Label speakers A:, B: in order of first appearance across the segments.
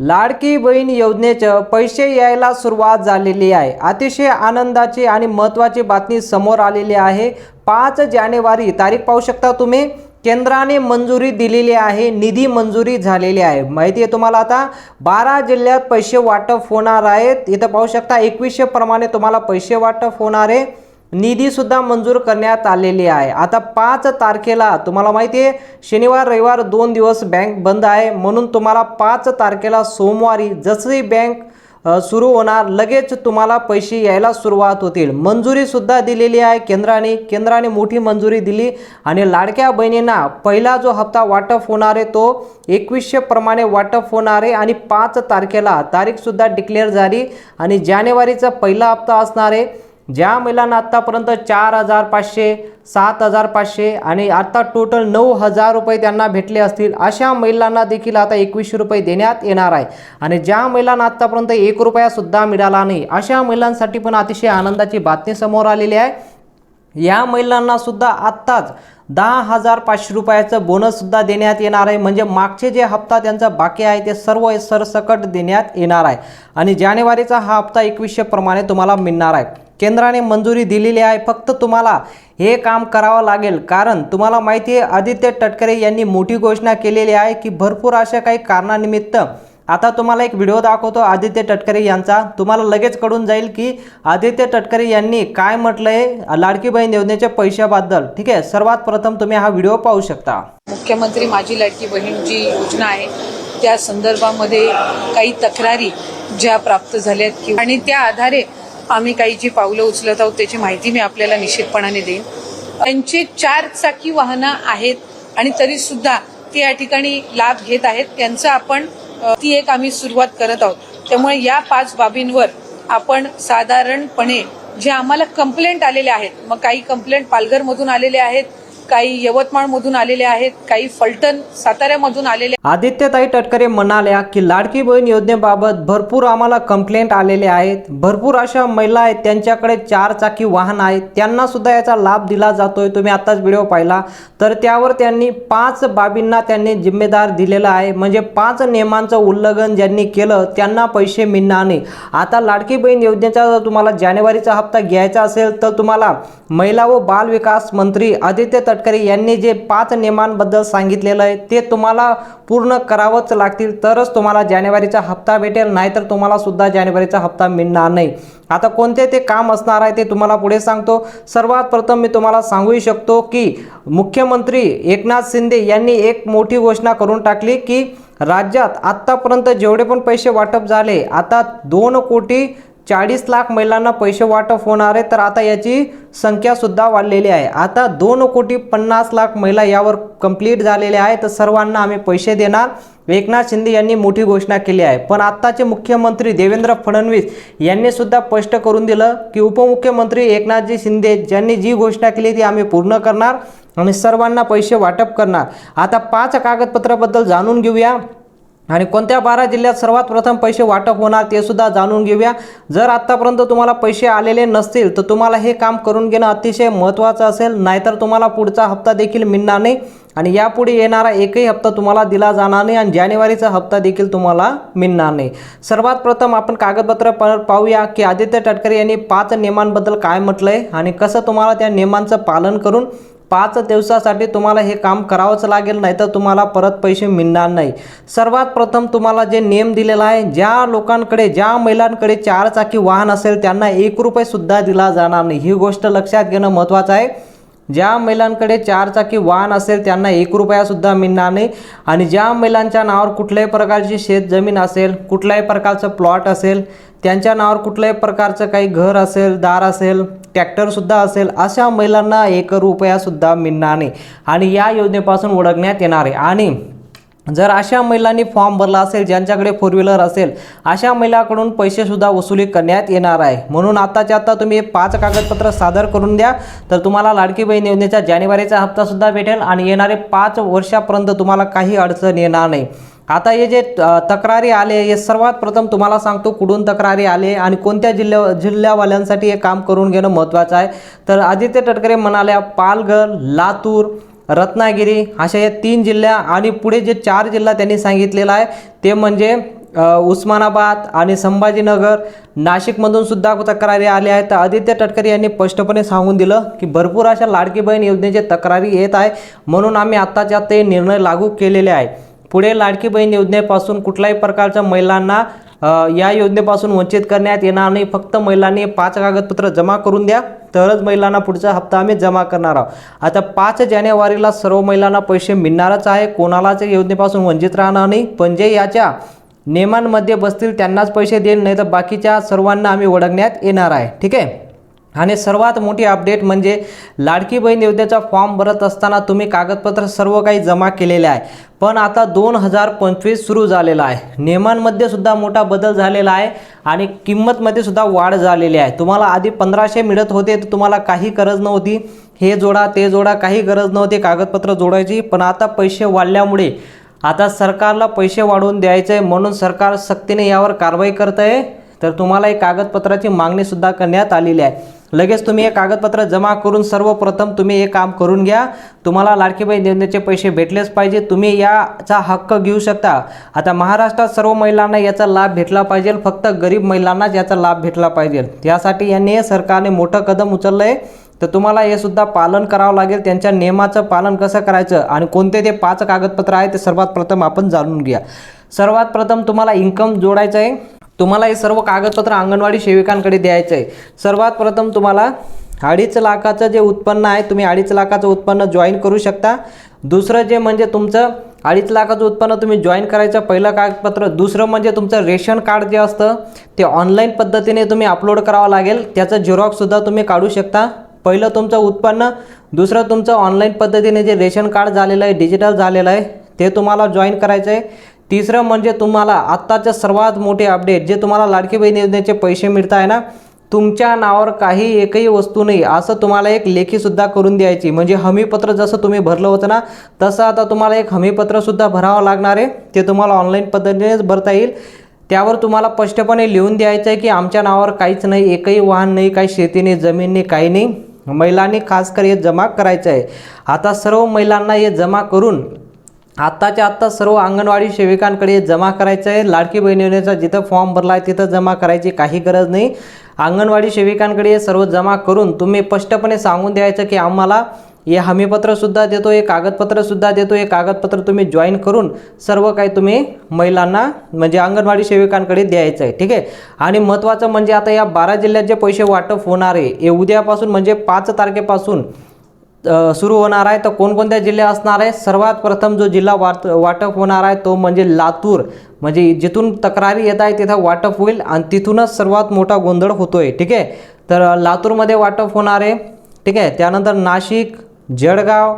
A: लाडकी बहीण योजनेचं पैसे यायला सुरुवात झालेली आहे. अतिशय आनंदाची आणि महत्त्वाची बातमी समोर आलेली आहे. पाच जानेवारी तारीख पाहू शकता तुम्ही. केंद्राने मंजुरी दिलेली आहे निधी मंजुरी झालेली आहे. माहिती आहे तुम्हाला आता? बारा जिल्ह्यात पैसे वाटप होणार आहेत. इथं पाहू शकता एकवीसशे प्रमाणे तुम्हाला पैसे वाटप होणार आहे. निधीसुद्धा मंजूर करण्यात आलेली आहे. आता पाच तारखेला तुम्हाला माहिती आहे शनिवार रविवार दोन दिवस बँक बंद आहे. म्हणून तुम्हाला पाच तारखेला सोमवारी जशी बँक सुरू होणार लगेच तुम्हाला पैसे यायला सुरुवात होतील. मंजुरीसुद्धा दिलेली आहे केंद्राने. केंद्राने मोठी मंजुरी दिली आणि लाडक्या बहिणींना पहिला जो हप्ता वाटप होणार आहे तो एकवीसशे प्रमाणे वाटप होणार आहे आणि पाच तारखेला तारीखसुद्धा डिक्लेअर झाली आणि जानेवारीचा पहिला हप्ता असणार आहे. ज्या महिलांना आत्तापर्यंत चार हजार पाचशे सात हजार पाचशे आणि आत्ता टोटल नऊ हजार रुपये त्यांना भेटले असतील अशा महिलांना देखील आता एकवीसशे रुपये देण्यात येणार आहे. आणि ज्या महिलांना आत्तापर्यंत एक रुपयासुद्धा मिळाला नाही अशा महिलांसाठी पण अतिशय आनंदाची बातमी समोर आलेली आहे. या महिलांनासुद्धा आत्ताच दहा हजार पाचशे रुपयाचं बोनससुद्धा देण्यात येणार आहे. म्हणजे मागचे जे हप्ता त्यांचा बाकी आहे ते सर्व सरसकट देण्यात येणार आहे. आणि जानेवारीचा हा हप्ता एकवीसशे प्रमाणे तुम्हाला मिळणार आहे. केंद्राने मंजुरी दिलेली आहे. फक्त तुम्हाला हे काम करावं लागेल. कारण तुम्हाला माहिती आहे आदित्य तटकरे यांनी मोठी घोषणा केलेली आहे की भरपूर अशा काही कारणानिमित्त आता तुम्हाला एक व्हिडिओ दाखवतो आदित्य तटकरे यांचा. तुम्हाला लगेच कळून जाईल की आदित्य तटकरे यांनी काय म्हटलंय लाडकी बहीण योजनेच्या पैशाबद्दल. ठीक आहे? सर्वात प्रथम तुम्ही हा व्हिडिओ पाहू शकता.
B: मुख्यमंत्री माझी लाडकी बहीण जी योजना आहे. त्या संदर्भामध्ये काही तक्रारी ज्या प्राप्त झाल्यात आणि त्या आधारे आम्ही काही जी पावलं उचलत आहोत त्याची माहिती मी आपल्याला निश्चितपणाने देईन. त्यांचे चार चाकी वाहनं आहेत आणि तरी सुद्धा ते या ठिकाणी लाभ घेत आहेत. त्यांचं आपण ती एक आम्ही सुरुवात करत आहोत. त्यामुळे या पाच बाबींवर आपण साधारणपणे जे आम्हाला कंप्लेंट आलेले आहेत मग काही कंप्लेंट पालघरमधून आलेले आहेत काही यवतमाळमधून आलेले आहेत काही फलटण साताऱ्यामधून आलेले
A: आदित्यताई तटकरे म्हणाल्या की लाडकी बहीण योजनेबाबत भरपूर आम्हाला कंप्लेंट आलेले आहेत. भरपूर अशा महिला आहेत त्यांच्याकडे चार चाकी वाहन आहेत. त्यांना सुद्धा याचा लाभ दिला जातोय. तुम्ही आत्ताच व्हिडिओ पाहिला. तर त्यावर त्यांनी पाच बाबींना त्यांनी जिम्मेदार दिलेला आहे. म्हणजे पाच नियमांचं उल्लंघन ज्यांनी केलं त्यांना पैसे मिळणार नाही. आता लाडकी बहीण योजनेचा जर तुम्हाला जानेवारीचा हप्ता घ्यायचा असेल तर तुम्हाला महिला व बाल विकास मंत्री आदित्य तटकरे यांनी जे पाच नियमांबद्दल सांगितलेलं आहे ते तुम्हाला पूर्ण करावंच लागतील. तरच तुम्हाला जानेवारीचा हप्ता भेटेल नाहीतर तुम्हाला सुद्धा जानेवारीचा हप्ता मिळणार नाही. आता कोणते ते काम असणार आहे ते तुम्हाला पुढे सांगतो. सर्वात प्रथम मी तुम्हाला सांगू शकतो की मुख्यमंत्री एकनाथ शिंदे यांनी एक मोठी घोषणा करून टाकली की राज्यात आत्तापर्यंत जेवढे पण पैसे वाटप झाले आता दोन कोटी चाळीस लाख महिलांना पैसे वाटप होणार आहे तर आता याची संख्यासुद्धा वाढलेली आहे. आता दोन कोटी पन्नास लाख महिला यावर कंप्लीट झालेल्या आहेत तर सर्वांना आम्ही पैसे देणार. एकनाथ शिंदे यांनी मोठी घोषणा केली आहे. पण आत्ताचे मुख्यमंत्री देवेंद्र फडणवीस यांनी सुद्धा स्पष्ट करून दिलं की उपमुख्यमंत्री एकनाथजी शिंदे ज्यांनी जी घोषणा केली ती आम्ही पूर्ण करणार आणि सर्वांना पैसे वाटप करणार. आता पाच कागदपत्राबद्दल जाणून घेऊया. आणि कोणत्या बारा जिल्ह्यात सर्वात प्रथम पैसे वाटप होणार ते सुद्धा जाणून घेऊया. जर आत्तापर्यंत तुम्हाला पैसे आलेले नसतील तर तुम्हाला हे काम करून घेणं अतिशय महत्त्वाचं असेल. नाहीतर तुम्हाला पुढचा हप्ता देखील मिळणार नाही आणि यापुढे येणारा एकही हप्ता तुम्हाला दिला जाणार नाही आणि जानेवारीचा हप्ता देखील तुम्हाला मिळणार नाही. सर्वात प्रथम आपण कागदपत्र प पाहूया की आदित्य तटकरे यांनी पाच नियमांबद्दल काय म्हटलं आहे आणि कसं तुम्हाला त्या नियमांचं पालन करून पाच दिवसासाठी तुम्हाला हे काम करावंच लागेल नाही तर तुम्हाला परत पैसे मिळणार नाही. सर्वात प्रथम तुम्हाला जे नियम दिलेला आहे ज्या लोकांकडे ज्या महिलांकडे चार चाकी वाहन असेल त्यांना एक रुपयेसुद्धा दिला जाणार नाही. ही गोष्ट लक्षात घेणं महत्त्वाचं आहे. ज्या महिलांकडे चारचाकी वाहन असेल त्यांना एक रुपयासुद्धा मिळणार नाही. आणि ज्या महिलांच्या नावावर कुठल्याही प्रकारची शेतजमीन असेल कुठल्याही प्रकारचं प्लॉट असेल त्यांच्या नावावर कुठल्याही प्रकारचं काही घर असेल दार असेल ट्रॅक्टरसुद्धा असेल अशा महिलांना एक रुपयासुद्धा मिळणार नाही. आणि या योजनेपासून ओळखण्यात येणार आहे. आणि जर अशा महिलांनी फॉर्म भरला असेल ज्यांच्याकडे फोर व्हीलर असेल अशा महिलाकडून पैसेसुद्धा वसुली करण्यात येणार आहे. म्हणून आत्ताच्या आता तुम्ही पाच कागदपत्र सादर करून द्या. तर तुम्हाला लाडकी बहीण योजनेचा जानेवारीचा हप्तासुद्धा भेटेल आणि येणारे पाच वर्षापर्यंत तुम्हाला काही अडचण येणार नाही. आता हे जे तक्रारी आले हे सर्वात प्रथम तुम्हाला सांगतो कुठून तक्रारी आले आणि कोणत्या जिल्ह्या जिल्ह्यावाल्यांसाठी हे काम करून घेणं महत्त्वाचं आहे. तर आदित्य तटकरे म्हणाल्या पालघर लातूर रत्नागिरी अशा या तीन जिल्ह्या आणि पुढे जे चार जिल्हा त्यांनी सांगितलेला आहे ते म्हणजे उस्मानाबाद आणि संभाजीनगर. नाशिकमधून सुद्धा तक्रारी आल्या आहेत. तर आदित्य तटकरे यांनी स्पष्टपणे सांगून दिलं की भरपूर अशा लाडकी बहीण योजनेचे तक्रारी येत आहे म्हणून आम्ही आत्ताच्या ते निर्णय लागू केलेले आहे. पुढे लाडकी बहीण योजनेपासून कुठल्याही प्रकारच्या महिलांना या योजनेपासून वंचित करण्यात येणार नाही. फक्त महिलांनी पाच कागदपत्र जमा करून द्या तरच महिलांना पुढचा हप्ता आम्ही जमा करणार आहोत. आता पाच जानेवारीला सर्व महिलांना पैसे मिळणारच आहे. कोणालाच योजनेपासून वंचित राहणार नाही. पण जे याच्या नियमांमध्ये बसतील त्यांनाच पैसे देईल नाही तर बाकीच्या सर्वांना आम्ही ओळखण्यात येणार आहे. ठीक आहे? आणि सर्वात मोठी अपडेट म्हणजे लाडकी बहीण योजनेचा फॉर्म भरत असताना तुम्ही कागदपत्र सर्व काही जमा केलेले आहे. पण आता दोन हजार पंचवीस सुरू झालेला आहे. नियमांमध्ये सुद्धा मोठा बदल झालेला आहे आणि किंमतमध्ये सुद्धा वाढ झालेली आहे. तुम्हाला आधी पंधराशे मिळत होते तर तुम्हाला काही गरज नव्हती. हे जोडा ते जोडा काही गरज नव्हती कागदपत्र जोडायची. पण आता पैसे वाढल्यामुळे आता सरकारला पैसे वाढवून द्यायचे म्हणून सरकार सक्तीने यावर कारवाई करत आहे तर तुम्हाला एक कागदपत्राची मागणीसुद्धा करण्यात आलेली आहे. लगेच तुम्ही हे कागदपत्र जमा करून सर्वप्रथम तुम्ही हे काम करून घ्या. तुम्हाला लाडकीबाई बहीण योजनेचे पैसे भेटलेच पाहिजे. तुम्ही याचा हक्क घेऊ शकता. आता महाराष्ट्रात सर्व महिलांना याचा लाभ भेटला पाहिजे. फक्त गरीब महिलांनाच याचा लाभ भेटला पाहिजे. यासाठी यांनी सरकारने मोठं कदम उचललं आहे तर तुम्हाला हे सुद्धा पालन करावं लागेल. त्यांच्या नियमाचं पालन कसं करायचं आणि कोणते ते पाच कागदपत्र आहे ते सर्वात प्रथम आपण जाणून घ्या. सर्वात प्रथम तुम्हाला इन्कम जोडायचं आहे. तुम्हाला हे सर्व कागदपत्र अंगणवाडी सेविकांकडे द्यायचं आहे. सर्वात प्रथम तुम्हाला अडीच लाखाचं जे उत्पन्न आहे तुम्ही अडीच लाखाचं उत्पन्न जॉईन करू शकता. दुसरं जे म्हणजे तुमचं अडीच लाखाचं उत्पन्न तुम्ही जॉईन करायचं पहिलं कागदपत्र. दुसरं म्हणजे तुमचं रेशन कार्ड जे असतं ते ऑनलाईन पद्धतीने तुम्ही अपलोड करावं लागेल. त्याचं झेरॉक्ससुद्धा तुम्ही काढू शकता. पहिलं तुमचं उत्पन्न दुसरं तुमचं ऑनलाईन पद्धतीने जे रेशन कार्ड झालेलं आहे डिजिटल झालेलं आहे ते तुम्हाला जॉईन करायचं आहे. तिसरं म्हणजे तुम्हाला आत्ताचं सर्वात मोठे अपडेट जे तुम्हाला लाडकी बहीण योजनेचे पैसे मिळत आहे ना तुमच्या नावावर काही एकही वस्तू नाही असं तुम्हाला एक लेखीसुद्धा करून द्यायची. म्हणजे हमीपत्र जसं तुम्ही भरलं होतं ना तसं आता तुम्हाला एक हमीपत्रसुद्धा भरावं लागणार आहे. ते तुम्हाला ऑनलाईन पद्धतीनेच भरता येईल. त्यावर तुम्हाला स्पष्टपणे लिहून द्यायचं आहे की आमच्या नावावर काहीच नाही एकही वाहन नाही काही शेती नाही जमीन नाही काही नाही. महिलांनी खास कर हे जमा करायचं आहे. आता सर्व महिलांना हे जमा करून आत्ताच्या आत्ता सर्व अंगणवाडी सेविकांकडे जमा करायचं आहे लाडकी बहीण योजनेचा जिथं फॉर्म भरला आहे तिथं जमा करायची काही गरज नाही. अंगणवाडी सेविकांकडे सर्व जमा करून तुम्ही स्पष्टपणे सांगून द्यायचं की आम्हाला हे हमीपत्रसुद्धा देतो हे कागदपत्रसुद्धा देतो हे कागदपत्र तुम्ही जॉईन करून सर्व काही तुम्ही महिलांना म्हणजे अंगणवाडी सेविकांकडे द्यायचं आहे ठीक आहे? आणि महत्त्वाचं म्हणजे आता या बारा जिल्ह्यात जे पैसे वाटप होणार आहे हे उद्यापासून म्हणजे पाच तारखेपासून सुरू होणार आहे. तर कोणकोणत्या जिल्हे असणार आहे? सर्वात प्रथम जो जिल्हा वाट वाटप होणार आहे तो म्हणजे लातूर. म्हणजे जिथून तक्रारी येत आहे तिथं वाटप होईल आणि तिथूनच सर्वात मोठा गोंधळ होतोय. ठीक आहे? तर लातूरमध्ये वाटप होणार आहे. ठीक आहे? त्यानंतर नाशिक जळगाव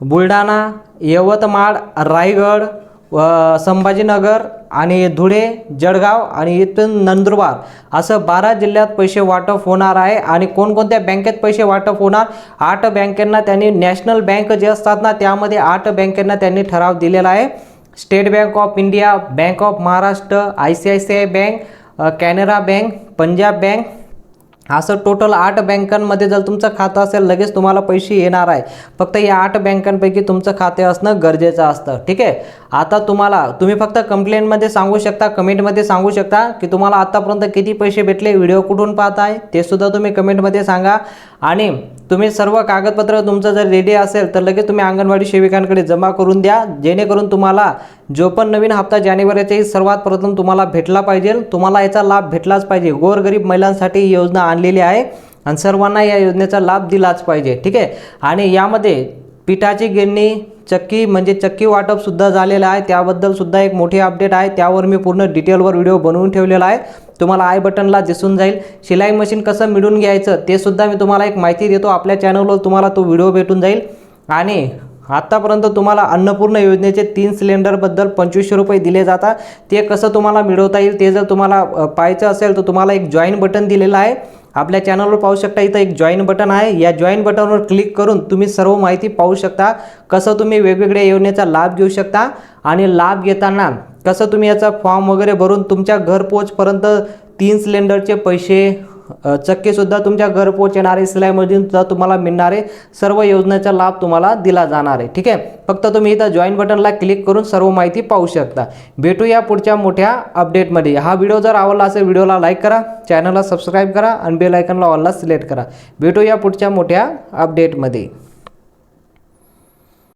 A: बुलढाणा यवतमाळ रायगड व संभाजीनगर आणि धुळे जळगाव आणि इथून नंदुरबार असं बारा जिल्ह्यात पैसे वाटप होणार आहे आणि कोणकोणत्या बँकेत पैसे वाटप होणार आठ बँकेंना त्यांनी नॅशनल बँक जे असतात ना त्यामध्ये आठ बँकेंना त्यांनी ठराव दिलेला आहे. State Bank of India bank of Maharashtra I C I C I bank Canara bank Punjab bank असं टोटल आठ बँकांमध्ये जर तुमचं खातं असेल लगेच तुम्हाला पैसे येणार आहे. फक्त या आठ बँकांपैकी तुमचं खाते असणं गरजेचं असतं. ठीक आहे? आता तुम्हाला तुम्ही फक्त कंप्लेंटमध्ये सांगू शकता कमेंटमध्ये सांगू शकता की तुम्हाला आत्तापर्यंत किती पैसे भेटले व्हिडिओ कुठून पाहताय ते सुद्धा तुम्ही कमेंटमध्ये सांगा. आणि तुम्ही सर्व कागदपत्र तुमचं जर रेडी असेल तर लगेच तुम्ही अंगणवाडी सेविकांकडे जमा करून द्या. जेणेकरून तुम्हाला जो पण नवीन हप्ता जानेवारीचाही सर्वात प्रथम तुम्हाला भेटला पाहिजे. तुम्हाला याचा लाभ भेटलाच पाहिजे. गोरगरीब महिलांसाठी ही योजना आणलेली आहे. आणि सर्वांना या योजनेचा लाभ दिलाच पाहिजे. ठीक आहे? आणि यामध्ये पिठाची गिरणी चक्की म्हणजे चक्की वाटपसुद्धा झालेलं आहे. त्याबद्दलसुद्धा एक मोठी अपडेट आहे. त्यावर मी पूर्ण डिटेलवर व्हिडिओ बनवून ठेवलेला आहे. तुम्हाला आय बटनला दिसून जाईल. शिलाई मशीन कसं मिळून घ्यायचं ते सुद्धा मी तुम्हाला एक माहिती देतो. आपल्या चॅनलवर तुम्हाला तो व्हिडिओ भेटून जाईल. आणि आत्तापर्यंत तुम्हाला अन्नपूर्ण योजनेचे तीन सिलेंडरबद्दल पंचवीसशे रुपये दिले जातात. ते कसं तुम्हाला मिळवता येईल ते जर तुम्हाला पाहायचं असेल तर तुम्हाला एक जॉईन बटन दिलेलं आहे. आपल्या चॅनलवर पाहू शकता इथं एक जॉईन बटन आहे. या जॉईन बटनवर क्लिक करून तुम्ही सर्व माहिती पाहू शकता. कसं तुम्ही वेगवेगळ्या योजनेचा लाभ घेऊ शकता आणि लाभ घेताना कसं तुम्ही याचा फॉर्म वगैरे भरून तुमच्या घरपोचपर्यंत तीन सिलेंडरचे पैसे चक्केसुद्धा तुमच्या घरपोच येणारे सिलाईमधून सुद्धा तुम्हाला मिळणारे सर्व योजनेचा लाभ तुम्हाला दिला जाणार आहे. ठीक आहे? फक्त तुम्ही इथं जॉईन बटनला क्लिक करून सर्व माहिती पाहू शकता. भेटू या पुढच्या मोठ्या अपडेटमध्ये हा व्हिडिओ जर आवडला असेल व्हिडिओला लाईक करा चॅनलला सबस्क्राईब करा आणि बेल आयकनला ऑलला सिलेक्ट करा. भेटू या पुढच्या मोठ्या अपडेटमध्ये